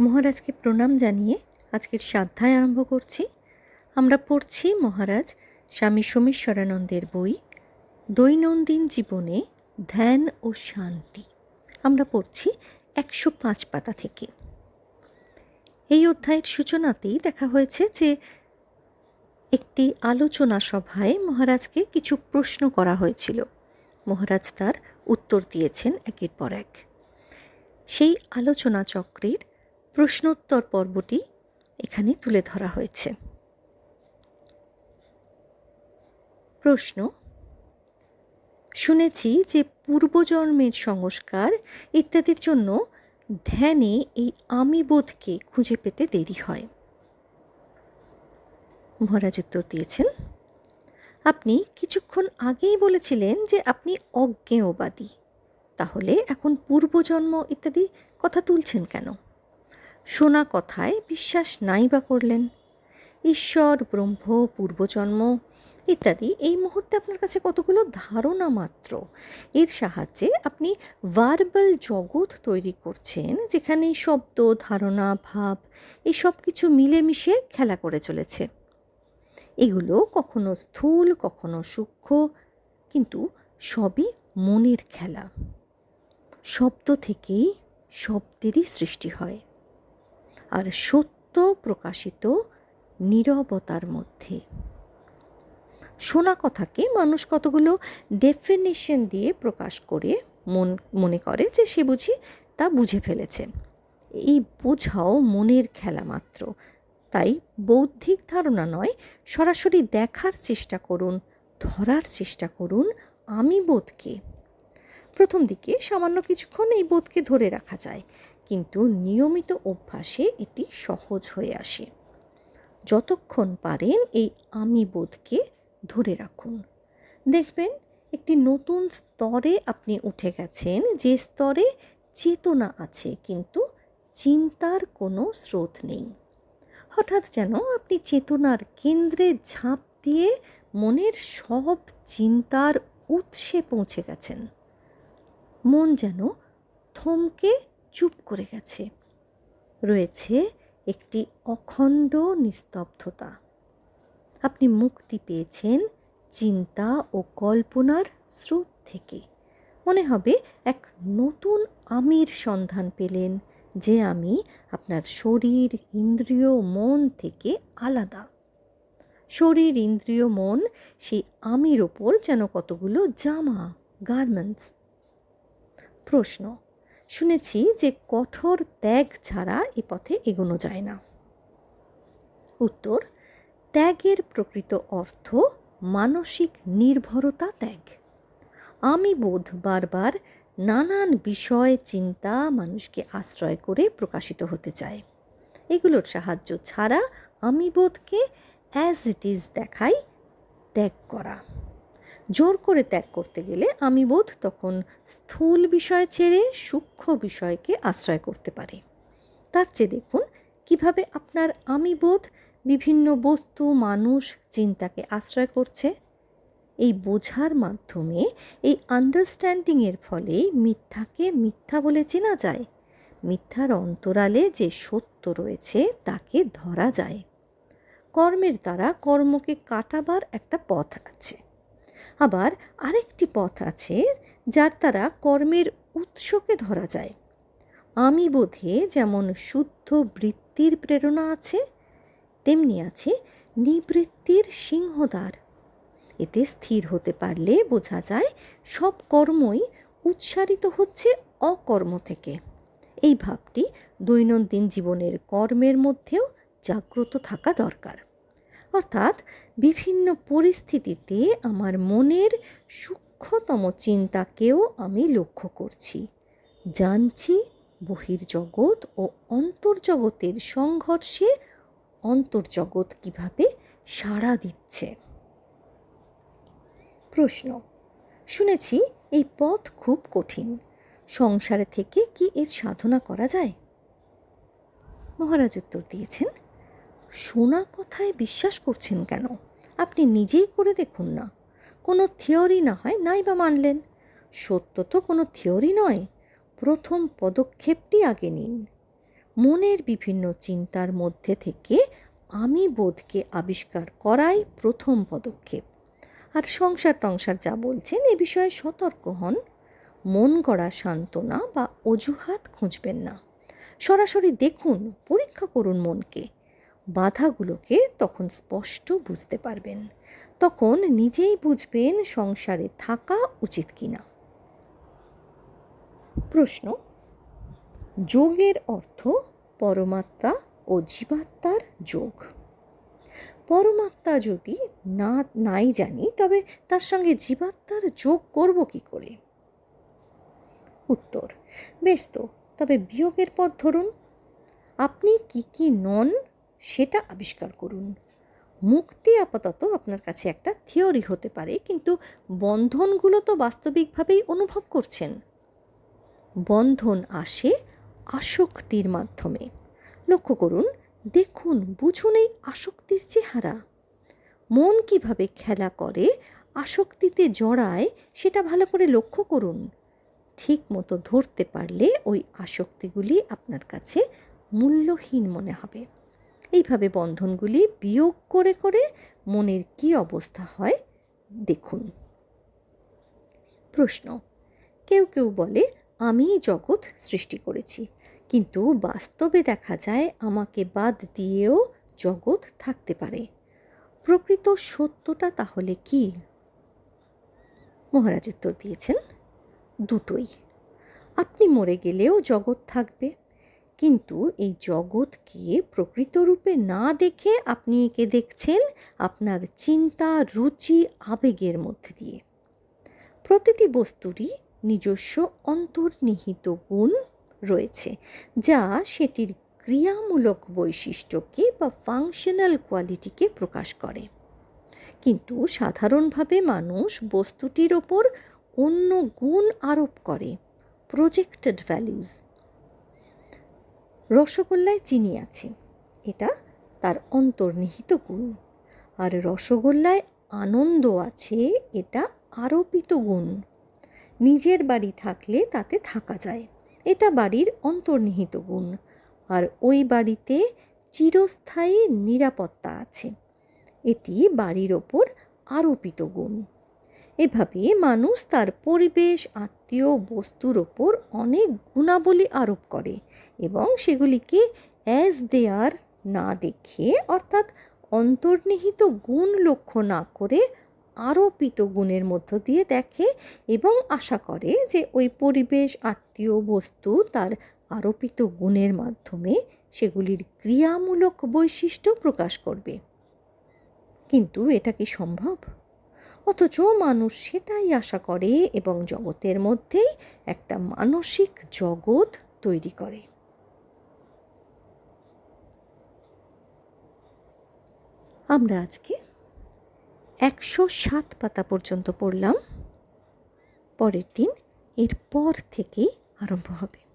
মহারাজকে প্রণাম জানিয়ে আজকের সাধ্যায় আরম্ভ করছি। আমরা পড়ছি মহারাজ স্বামী সোমেশ্বরানন্দের বই, দৈনন্দিন জীবনে ধ্যান ও শান্তি। আমরা পড়ছি একশো পাঁচ পাতা থেকে। এই অধ্যায়ের সূচনাতেই দেখা হয়েছে যে একটি আলোচনা সভায় মহারাজকে কিছু প্রশ্ন করা হয়েছিল। মহারাজ তার উত্তর দিয়েছেন একের পর এক। সেই আলোচনা চক্রের প্রশ্নোত্তর পর্বটি এখানে তুলে ধরা হয়েছে। প্রশ্ন, শুনেছি যে পূর্বজন্মের সংস্কার ইত্যাদির জন্য ধ্যানে এই আমি বোধকে খুঁজে পেতে দেরি হয়। মহারাজ উত্তর দিয়েছেন, আপনি কিছুক্ষণ আগেই বলেছিলেন যে আপনি অজ্ঞেয়বাদী। তাহলে এখন পূর্বজন্ম ইত্যাদি কথা তুলছেন কেন? শোনা কথায় বিশ্বাস নাই বা করলেন। ঈশ্বর, ব্রহ্ম, পূর্বজন্ম ইত্যাদি, এই মুহূর্তে আপনার কাছে কতগুলো ধারণা মাত্র? এর সাহায্যে আপনি ভার্বাল জগৎ তৈরি করছেন, যেখানে শব্দ, ধারণা, ভাব, এই সব কিছু মিলেমিশে খেলা করে চলেছে। এগুলো কখনো স্থূল, কখনো সূক্ষ্ম, কিন্তু সবই মনের খেলা। শব্দ থেকেই শব্দেরই সৃষ্টি হয়। আর সত্য প্রকাশিত নীরবতার মধ্যে। শোনা কথাকে মানুষ কতগুলো ডেফিনেশন দিয়ে প্রকাশ করে মন, মনে করে যে সে বুঝি তা বুঝে ফেলেছে। এই বোঝাও মনের খেলা মাত্র। তাই বৌদ্ধিক ধারণা নয়, সরাসরি দেখার চেষ্টা করুন, ধরার চেষ্টা করুন আমি বোধকে। প্রথম দিকে সামান্য কিছুক্ষণ এই বোধকে ধরে রাখা যায়। কিন্তু নিয়মিত অভ্যাসে এটি সহজ হয়ে আসে। যতক্ষণ পারেন এই আমি বোধকে ধরে রাখুন। দেখবেন একটি নতুন স্তরে আপনি উঠে গেছেন যে স্তরে চেতনা আছে কিন্তু চিন্তার কোনো স্রোত নেই। হঠাৎ যেন আপনি চেতনার কেন্দ্রে ঝাঁপ দিয়ে মনের সব চিন্তার উৎসে পৌঁছে গেছেন। মন যেন থমকে চুপ করে গেছে। রয়েছে একটি অখণ্ড নিস্তব্ধতা। আপনি মুক্তি পেয়েছেন চিন্তা ও কল্পনার স্রোত থেকে। মনে হবে এক নতুন আমির সন্ধান পেলেন, যে আমি আপনার শরীর, ইন্দ্রিয়, মন থেকে আলাদা। শরীর, ইন্দ্রিয়, মন, সেই আমির ওপর যেন কতগুলো জামা গার্মেন্টস প্রশ্ন শুনেছি যে কঠোর ত্যাগ ছাড়া এ পথে এগোনো যায় না। উত্তর, ত্যাগের প্রকৃত অর্থ মানসিক নির্ভরতা ত্যাগ। আমি বোধ বারবার নানান বিষয়, চিন্তা মানুষকে আশ্রয় করে প্রকাশিত হতে চায় এগুলোর সাহায্য ছাড়া আমি বোধকে অ্যাজ ইট ইজ দেখাই ত্যাগ করা। জোর করে ত্যাগ করতে গেলে আমি বোধ তখন স্থূল বিষয় ছেড়ে সূক্ষ্ম বিষয়কে আশ্রয় করতে পারে। তার চেয়ে দেখুন, কীভাবে আপনার আমি বোধ বিভিন্ন বস্তু, মানুষ, চিন্তাকে আশ্রয় করছে। এই বোঝার মাধ্যমে এই আন্ডারস্ট্যান্ডিংয়ের ফলে মিথ্যাকে মিথ্যা বলে চেনা যায়। মিথ্যার অন্তরালে যে সত্য রয়েছে, তাকে ধরা যায়। কর্মের দ্বারা কর্মকে কাটাবার একটা পথ আছে। আবার আরেকটি পথ আছে যার দ্বারা কর্মের উৎসকে ধরা যায়। আমি বোধে যেমন শুদ্ধ বৃত্তির প্রেরণা আছে, তেমনি আছে নিবৃত্তির সিংহদ্বার। এতে স্থির হতে পারলে বোঝা যায় সব কর্মই উৎসারিত হচ্ছে অকর্ম থেকে। এই ভাবটি দৈনন্দিন জীবনের কর্মের মধ্যেও জাগ্রত থাকা দরকার। অর্থাৎ বিভিন্ন পরিস্থিতিতে আমার মনের সূক্ষ্মতম চিন্তাকেও আমি লক্ষ্য করছি। জানছি বহির্জগৎ ও অন্তর্জগতের সংঘর্ষে অন্তর্জগৎ কীভাবে সাড়া দিচ্ছে। প্রশ্ন, শুনেছি এই পথ খুব কঠিন। সংসারে থেকে কি এর সাধনা করা যায়? মহারাজ উত্তর দিয়েছেন শোনা কথায় বিশ্বাস করছেন কেন? আপনি নিজেই করে দেখুন না। কোনো থিওরি না হয়, নাই বা মানলেন। সত্য তো কোনো থিওরি নয়। প্রথম পদক্ষেপটি আগে নিন। মনের বিভিন্ন চিন্তার মধ্যে থেকে আমি বোধকে আবিষ্কার করাই প্রথম পদক্ষেপ। আর সংসার টংসার যা বলছেন, এ বিষয়ে সতর্ক হন। মন গড়া সান্ত্বনা বা অজুহাত খুঁজবেন না। সরাসরি দেখুন, পরীক্ষা করুন মনকে। বাধাগুলোকে তখন স্পষ্ট বুঝতে পারবেন। তখন নিজেই বুঝবেন সংসারে থাকা উচিত কিনা। প্রশ্ন, যোগের অর্থ পরমাত্মা ও জীবাত্মার যোগ। পরমাত্মা যদি না, নাই জানি, তবে তার সঙ্গে জীবাত্মার যোগ করব কি করে? উত্তর, বেশ তো, তবে বিয়োগের পথ ধরুন। আপনি কি কি নন সেটা আবিষ্কার করুন। মুক্তি আপাতত আপনার কাছে একটা থিওরি হতে পারে, কিন্তু বন্ধনগুলো তো বাস্তবিকভাবেই অনুভব করছেন। বন্ধন আসে আসক্তির মাধ্যমে। লক্ষ্য করুন, দেখুন, বুঝুন এই আসক্তির চেহারা। মন কীভাবে খেলা করে, আসক্তিতে জড়ায়, সেটা ভালো করে লক্ষ্য করুন। ঠিক মতো ধরতে পারলে ওই আসক্তিগুলি আপনার কাছে মূল্যহীন মনে হবে। এইভাবে বন্ধনগুলি বিয়োগ করে করে মনের কি অবস্থা হয় দেখুন। প্রশ্ন, কেউ কেউ বলে, আমি জগৎ সৃষ্টি করেছি, কিন্তু বাস্তবে দেখা যায় আমাকে বাদ দিয়েও জগৎ থাকতে পারে। প্রকৃত সত্যটা তাহলে কি? মহারাজ উত্তর দিয়েছেন, দুটোই। আপনি মরে গেলেও জগৎ থাকবে। কিন্তু এই জগৎকে প্রকৃত রূপে না দেখে আপনি একে দেখছেন আপনার চিন্তা, রুচি, আবেগের মধ্যে দিয়ে। প্রতিটি বস্তুরই নিজস্ব অন্তর্নিহিত গুণ রয়েছে, যা সেটির ক্রিয়ামূলক বৈশিষ্ট্যকে বা ফাংশনাল কোয়ালিটিকে প্রকাশ করে। কিন্তু সাধারণভাবে মানুষ বস্তুটির ওপর অন্য গুণ আরোপ করে প্রজেক্টেড ভ্যালিউজ রসগোল্লায় চিনি আছে। এটা তার অন্তর্নিহিত গুণ। আর রসগোল্লায় আনন্দ আছে, এটা আরোপিত গুণ। নিজের বাড়ি থাকলে তাতে থাকা যায়। এটা বাড়ির অন্তর্নিহিত গুণ। আর ওই বাড়িতে চিরস্থায়ী নিরাপত্তা আছে। এটি বাড়ির ওপর আরোপিত গুণ। এভাবে মানুষ তার পরিবেশ আত্মীয় বস্তুর ওপর অনেক গুণাবলী আরোপ করে এবং সেগুলিকে অ্যাজ দেয়ার না দেখে অর্থাৎ অন্তর্নিহিত গুণ লক্ষ্য না করে আরোপিত গুণের মধ্য দিয়ে দেখে এবং আশা করে যে ওই পরিবেশ, আত্মীয় বস্তু তার আরোপিত গুণের মাধ্যমে সেগুলির ক্রিয়ামূলক বৈশিষ্ট্য প্রকাশ করবে। কিন্তু এটা কি সম্ভব? অথচ মানুষ সেটাই আশা করে এবং জগতের মধ্যেই একটা মানসিক জগৎ তৈরি করে। আমরা আজকে একশো সাত পাতা পর্যন্ত পড়লাম। পরের দিন এর পর থেকেই আরম্ভ হবে।